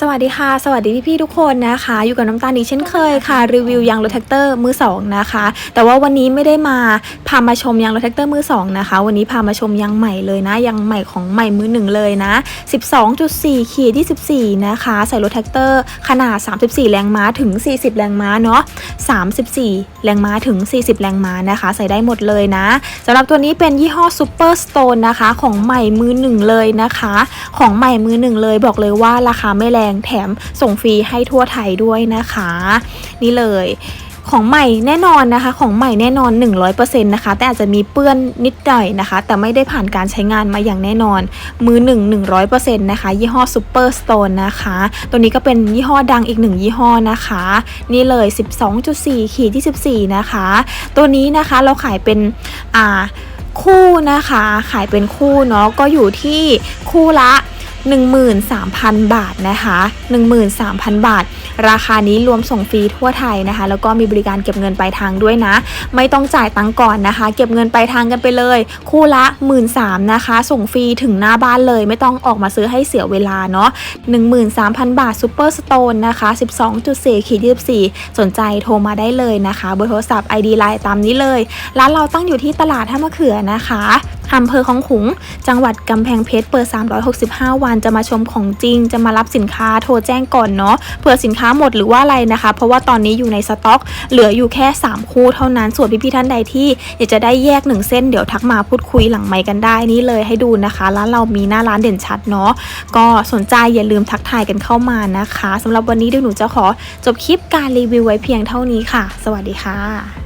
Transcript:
สวัสดีค่ะ สวัสดีพี่ๆทุกคนนะคะ อยู่กับน้ำตาลอีกเช่นเคยค่ะ รีวิวยางรถแท็กเตอร์มือสองนะคะ แต่ว่าวันนี้ไม่ได้มาพามาชมยางรถแท็กเตอร์มือสองนะคะ วันนี้พามาชมยางใหม่เลยนะยางใหม่ของใหม่มือหนึ่งเลยนะ 12.4ขีด24 นะคะ ใส่รถแท็กเตอร์ขนาด 34 แรงม้าถึง 40 แรงม้าเนาะ34 แรงม้าถึง 40 แรงม้านะคะ ใส่ได้หมดเลยนะสำหรับตัวนี้เป็นยี่ห้อ Super Stone นะคะ ของใหม่มือหนึ่งเลยนะคะ ของใหม่มือหนึ่งเลยบอกเลยว่าราคาไม่แรงแถมส่งฟรีให้ทั่วไทยด้วยนะคะ นี่เลยของใหม่แน่นอนนะคะ ของใหม่แน่นอน 100%นะคะ แต่อาจจะมีเปื้อนนิดหน่อยนะคะ แต่ไม่ได้ผ่านการใช้งานมาอย่างแน่นอน มือหนึ่ง100%นะคะ ยี่ห้อ Super Stone นะคะ ตัวนี้ก็เป็นยี่ห้อดังอีกหนึ่งยี่ห้อนะคะ นี่เลย 12.4ขีด24 นะคะ ตัวนี้นะคะเราขายเป็นอ่าคู่นะคะ ขายเป็นคู่เนาะก็อยู่ที่คู่ละ 13,000 บาทนะคะ13,000 บาท ราคานี้รวมส่งฟรีทั่วไทยนะคะ แล้วก็มีบริการเก็บเงินปลายทางด้วยนะ ไม่ต้องจ่ายตังก่อนนะคะ เก็บเงินปลายทางกันไปเลย คู่ละ 13,000นะคะ ส่งฟรีถึงหน้าบ้านเลย ไม่ต้องออกมาซื้อให้เสียเวลาเนาะ13,000 บาทซูเปอร์สโตนนะคะ 12.4ขีด24 สนใจโทรมาได้เลยนะคะเบอร์โทรศัพท์ ID Line ตามนี้เลย ร้านเราตั้งอยู่ที่ตลาดท่ามะเขือนะคะ อำเภอของขุง จังหวัดกำแพงเพชรเปิด 365 วันจะมาชมของจริง จะมารับสินค้าโทรแจ้งก่อนเนาะเผื่อสินค้าหมดหรือว่าอะไรนะคะ เพราะว่าตอนนี้อยู่ในสต็อก เหลืออยู่แค่ 3 คู่เท่านั้นส่วนพี่ๆท่านใดที่อยากจะได้แยก 1 เส้นเดี๋ยวทักมาพูดคุยหลังไมค์กันได้นี่เลยให้ดูนะคะร้านเรามีหน้าร้านเด่นชัดเนาะก็สนใจอย่าลืมทักทายกันเข้ามานะคะสำหรับวันนี้เดี๋ยวหนูจะขอจบคลิปการรีวิวไว้เพียงเท่านี้ค่ะ สวัสดีค่ะ